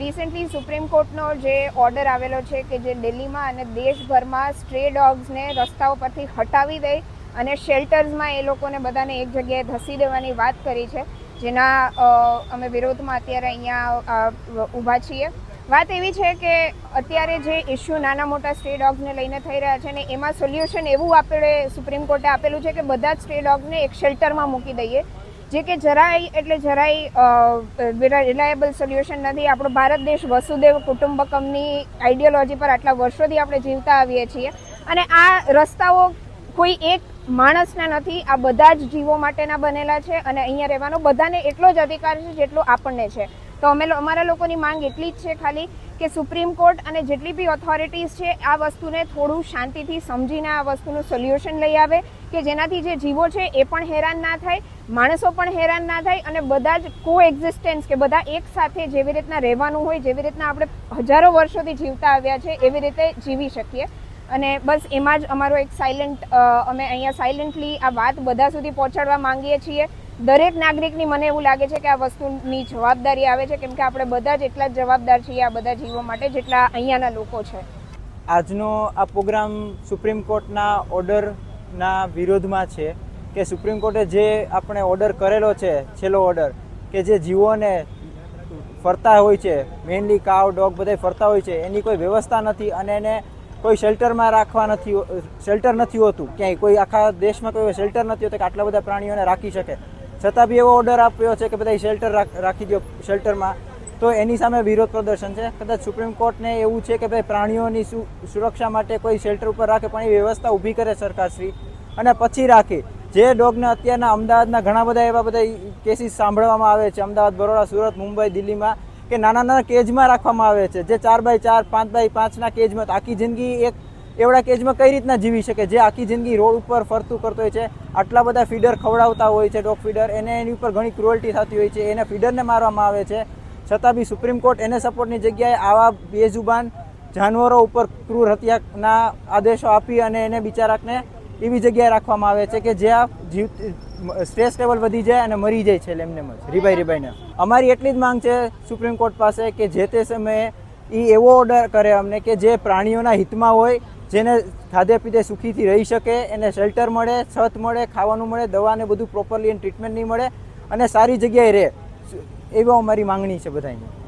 Recently supreme કોર્ટનો જે order આવેલો છે કે જે દિલ્હીમાં અને દેશભરમાં સ્ટ્રે ડોગ્સને રસ્તાઓ પરથી હટાવી દઈ અને શેલ્ટર્સમાં એ લોકોને બધાને એક જગ્યાએ ધસી દેવાની વાત કરી છે, જેના અમે વિરોધમાં અત્યારે અહીંયા ઊભા છીએ. વાત એવી છે કે અત્યારે જે ઇસ્યુ નાના મોટા સ્ટ્રે ડોગ્સને લઈને થઈ રહ્યા છે ને એમાં સોલ્યુશન એવું આપણે સુપ્રીમ કોર્ટે આપેલું છે કે બધા જ સ્ટ્રે ડોગ્સને એક શેલ્ટરમાં મૂકી દઈએ. જે કે જરાય, એટલે જરાય રિલાયેબલ સોલ્યુશન નથી. આપણો ભારત દેશ વસુદેવ કુટુંબકમની આઈડિયોલોજી પર આટલા વર્ષોથી આપણે જીવતા આવીએ છીએ. અને આ રસ્તાઓ કોઈ એક માણસના નથી, આ બધા જ જીવો માટેના બનેલા છે. અને અહીંયા રહેવાનો બધાને એટલો જ અધિકાર છે જેટલો આપણને છે. તો અમે અમારા લોકોની માંગ એટલી જ છે ખાલી કે સુપ્રીમ કોર્ટ અને જેટલી બી ઓથોરિટીઝ છે, આ વસ્તુને થોડું શાંતિથી સમજીને આ વસ્તુનું સોલ્યુશન લઈ આવે, કે જેનાથી જે જીવો છે એ પણ હેરાન ના થાય, માણસો પણ હેરાન ના થાય અને બધા જ કો એક્ઝિસ્ટન્સ કે બધા એક સાથે જેવી રીતના રહેવાનું હોય, જેવી રીતના આપણે હજારો વર્ષોથી જીવતા આવ્યા છે, એવી રીતે જીવી શકીએ. અને બસ એમાં જ અમારો એક સાયલન્ટ અમે અહીંયા સાયલન્ટલી આ વાત બધા સુધી પહોંચાડવા માંગીએ છીએ. દરેક નાગરિકની મને એવું લાગે છે કે આ વસ્તુની જવાબદારી આવે છે, કેમ કે આપણે બધા જ એટલા જ જવાબદાર છીએ આ બધા જીવો માટે, જેટલા અહીંયાના લોકો છે. આજનો આ પ્રોગ્રામ સુપ્રીમ કોર્ટના ઓર્ડરના વિરોધમાં છે કે સુપ્રીમ કોર્ટે જે આપણે ઓર્ડર કરેલો છે, છેલ્લો ઓર્ડર, કે જે જીવોને ફરતા હોય છે મેઇનલી કાવ, ડોગ બધા ફરતા હોય છે, એની કોઈ વ્યવસ્થા નથી અને એને કોઈ શેલ્ટરમાં રાખવા નથી શેલ્ટર નથી હોતું, ક્યાંય કોઈ આખા દેશમાં કોઈ શેલ્ટર નથી હોતું કે આટલા બધા પ્રાણીઓને રાખી શકે. છતાં બી એવો ઓર્ડર આપ્યો છે કે બધા શેલ્ટર રાખી દો શેલ્ટરમાં તો એની સામે વિરોધ પ્રદર્શન છે. કદાચ સુપ્રીમ કોર્ટને એવું છે કે ભાઈ પ્રાણીઓની સુરક્ષા માટે કોઈ શેલ્ટર ઉપર રાખે, પણ એ વ્યવસ્થા ઊભી કરે સરકારશ્રી. અને પછી રાખે. જે ડોગને અત્યારના અમદાવાદના ઘણા બધા એવા બધા કેસીસ સાંભળવામાં આવે છે. અમદાવાદ, બરોડા, સુરત, મુંબઈ, દિલ્હીમાં, કે નાના નાના કેજમાં રાખવામાં આવે છે. જે ચાર બાય ચાર, પાંચ બાય પાંચના કેજમાં આખી જિંદગી એક એવડા કેજમાં કઈ રીતના જીવી શકે? જે આખી જિંદગી રોડ ઉપર ફરતું કરતો હોય છે, આટલા બધા ફીડર ખવડાવતા હોય છે, ડોગ ફીડર, એને એની ઉપર ઘણી ક્રુઅલ્ટી થતી હોય છે, એને ફીડરને મારવામાં આવે છે. છતાં બી સુપ્રીમ કોર્ટ એને સપોર્ટની જગ્યાએ આવા બેજુબાન જાનવરો ઉપર ક્રૂર હત્યાના આદેશો આપી અને એને બિચારાકને એવી જગ્યાએ રાખવામાં આવે છે કે જ્યાં જીવ, સ્ટ્રેસ લેવલ વધી જાય અને મરી જાય છે એમને રીબાઈ રીબાઈને અમારી એટલી જ માંગ છે સુપ્રીમ કોર્ટ પાસે કે જે તે સમયે એ એવો ઓર્ડર કરે અમને કે જે પ્રાણીઓના હિતમાં હોય જેને ખાધે પીધે સુખીથી રહી શકે, એને શેલ્ટર મળે, છત મળે, ખાવાનું મળે દવાને બધું પ્રોપરલી ટ્રીટમેન્ટ નહીં મળે અને સારી જગ્યાએ રહે. એવો અમારી માંગણી છે બધાની